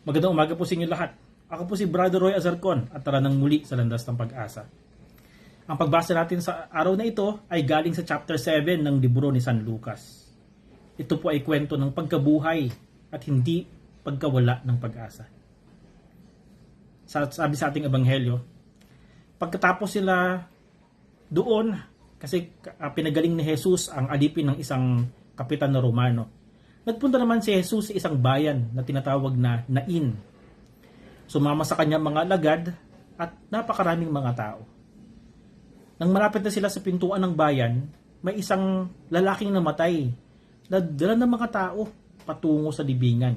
Magandang umaga po sa inyo lahat. Ako po si Brother Roy Azarcon at tara nang muli sa Landas ng Pag-asa. Ang pagbasa natin sa araw na ito ay galing sa chapter 7 ng libro ni San Lucas. Ito po ay kwento ng pagkabuhay at hindi pagkawala ng pag-asa. Sa, sabi sa ating ebanghelyo, pagkatapos sila doon, kasi uh, pinagaling ni Jesus ang alipin ng isang kapitan na Romano, nagpunta naman si Jesus sa isang bayan na tinatawag na Nain. Sumama sa kanya mga alagad at napakaraming mga tao. Nang malapit na sila sa pintuan ng bayan, may isang lalaking namatay na dala ng mga tao patungo sa libingan.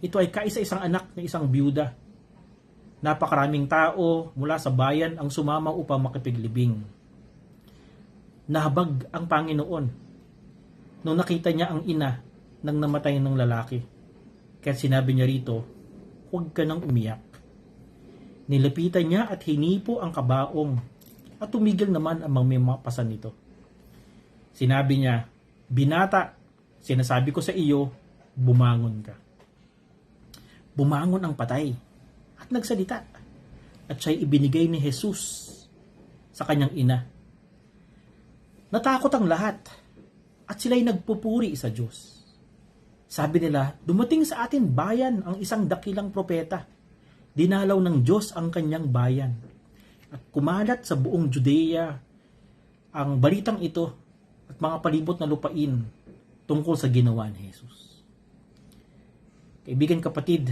Ito ay kaisa-isang anak ng isang byuda. Napakaraming tao mula sa bayan ang sumama upang makipiglibing. Nahabag ang Panginoon nung nakita niya ang ina ng namatay ng lalaki. Kaya sinabi niya rito, huwag ka nang umiyak. Nilapitan niya at hinipo ang kabaong at tumigil naman ang mamimapasan nito. Sinabi niya, Binata, sinasabi ko sa iyo, bumangon ka. Bumangon ang patay at nagsalita at siya'y ibinigay ni Jesus sa kanyang ina. Natakot ang lahat at sila'y nagpupuri sa Diyos. Sabi nila, dumating sa atin bayan ang isang dakilang propeta. Dinalaw ng Diyos ang kanyang bayan. At kumalat sa buong Judea ang balitang ito at mga palibot na lupain tungkol sa ginawa ni Jesus. Kaibigan kapatid,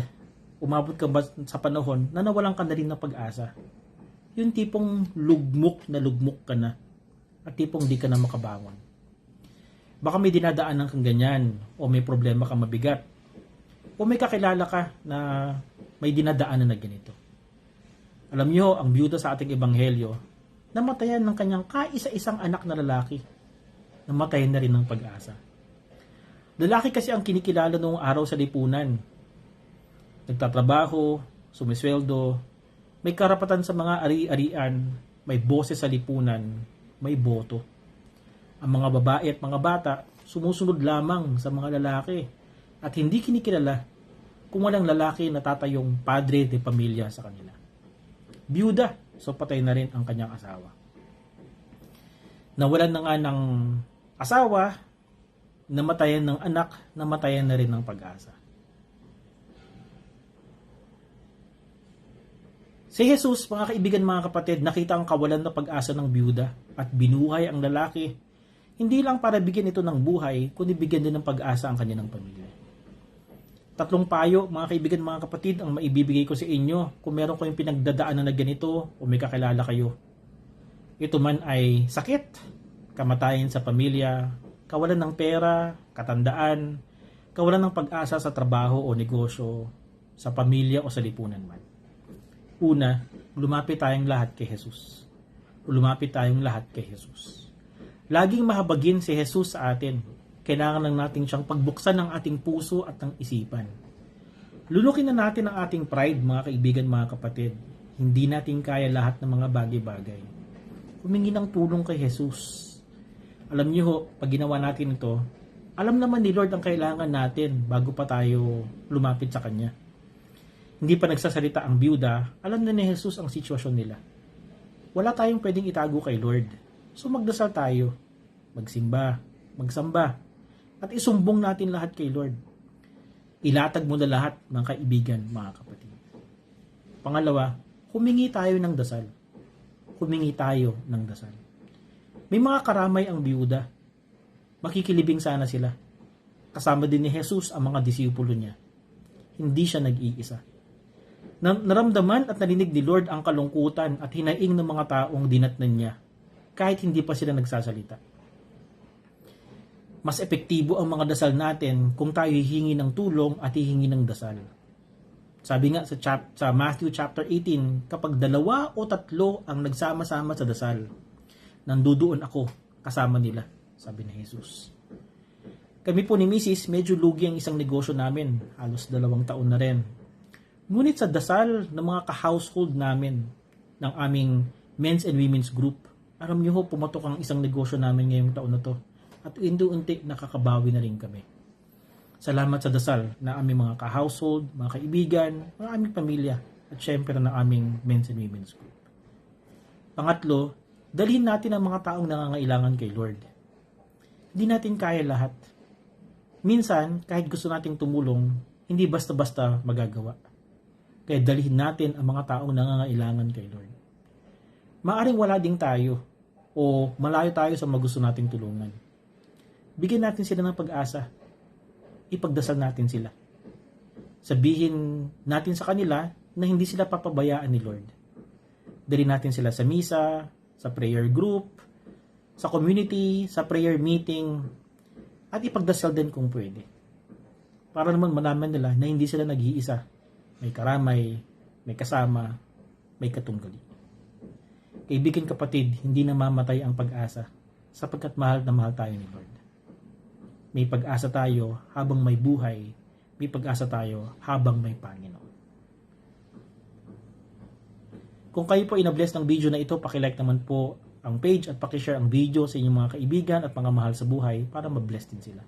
umabot ka ba sa panahon na nawalan ka na rin ng pag-asa? Yung tipong lugmok na lugmok ka na at tipong di ka na makabangon. Baka may dinadaanan kang ganyan o may problema kang mabigat o may kakilala ka na may dinadaanan na ganito. Alam nyo, ang byuda sa ating ebanghelyo, namatayan ng kanyang kaisa-isang anak na lalaki. Namatayan na rin ng pag-asa. Lalaki kasi ang kinikilala noong araw sa lipunan. Nagtatrabaho, sumisweldo, may karapatan sa mga ari-arian, may boses sa lipunan, may boto. Ang mga babae at mga bata sumusunod lamang sa mga lalaki at hindi kinikilala kung walang lalaki na tatayong padre de pamilya sa kanila. Byuda, so patay na rin ang kanyang asawa. Nawalan na nga ng asawa, namatayan ng anak, namatayan na rin ng pag-asa. Si Jesus, mga kaibigan, mga kapatid, nakita ang kawalan ng pag-asa ng byuda at binuhay ang lalaki hindi lang para bigyan ito ng buhay, kundi bigyan din ng pag-asa ang kanyang pamilya. Tatlong payo, mga kaibigan, mga kapatid, ang maibibigay ko sa inyo kung meron kayong pinagdadaanan na ganito o may kakilala kayo. Ito man ay sakit, kamatayan sa pamilya, kawalan ng pera, katandaan, kawalan ng pag-asa sa trabaho o negosyo, sa pamilya o sa lipunan man. Una, lumapit tayong lahat kay Jesus. Lumapit tayong lahat kay Jesus. Laging mahabagin si Jesus sa atin. Kailangan lang natin siyang pagbuksan ng ating puso at ng isipan. Lulukin na natin ang ating pride, mga kaibigan, mga kapatid. Hindi natin kaya lahat ng mga bagay-bagay. Humingi ng tulong kay Jesus. Alam niyo ho, pag ginawa natin ito, alam naman ni Lord ang kailangan natin bago pa tayo lumapit sa Kanya. Hindi pa nagsasalita ang byuda, alam na ni Jesus ang sitwasyon nila. Wala tayong pwedeng itago kay Lord So magdasal tayo, magsimba, magsamba, at isumbong natin lahat kay Lord. Ilatag mo na lahat ng kaibigan, mga kapatid. Pangalawa, humingi tayo ng dasal. Humingi tayo ng dasal. May mga karamay ang biyuda. Makikilibing sana sila. Kasama din ni Jesus ang mga disipulo niya. Hindi siya nag-iisa. Naramdaman at narinig ni Lord ang kalungkutan at hinaing ng mga taong dinatnan niya kahit hindi pa sila nagsasalita. Mas epektibo ang mga dasal natin kung tayo hihingi ng tulong at hihingi ng dasal. Sabi nga sa, chap- sa Matthew chapter 18, kapag dalawa o tatlo ang nagsama-sama sa dasal, nandudoon ako kasama nila, sabi ni Jesus. Kami po ni Mrs. medyo lugi ang isang negosyo namin, halos dalawang taon na rin. Ngunit sa dasal ng mga ka-household namin, ng aming men's and women's group, alam niyo ho, pumatok ang isang negosyo namin ngayong taon na to. At unti-unti nakakabawi na rin kami. Salamat sa dasal na aming mga ka-household, mga kaibigan, mga aming pamilya, at syempre na aming men's and women's group. Pangatlo, dalhin natin ang mga taong nangangailangan kay Lord. Hindi natin kaya lahat. Minsan, kahit gusto nating tumulong, hindi basta-basta magagawa. Kaya dalhin natin ang mga taong nangangailangan kay Lord. Maaring wala ding tayo o malayo tayo sa magusto nating tulungan. Bigyan natin sila ng pag-asa. Ipagdasal natin sila. Sabihin natin sa kanila na hindi sila papabayaan ni Lord. Dali natin sila sa misa, sa prayer group, sa community, sa prayer meeting, at ipagdasal din kung pwede. Para naman malaman nila na hindi sila nag-iisa. May karamay, may kasama, may katunggali. Kaibigan kapatid, hindi namamatay ang pag-asa sapagkat mahal na mahal tayo ni Lord. May pag-asa tayo habang may buhay, may pag-asa tayo habang may Panginoon. Kung kayo po inabless ng video na ito, pakilike naman po ang page at pakishare ang video sa inyong mga kaibigan at mga mahal sa buhay para mabless din sila.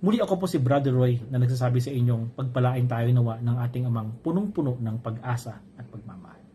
Muli ako po si Brother Roy na nagsasabi sa inyong pagpalain tayo nawa ng ating amang punong-puno ng pag-asa at pagmamahal.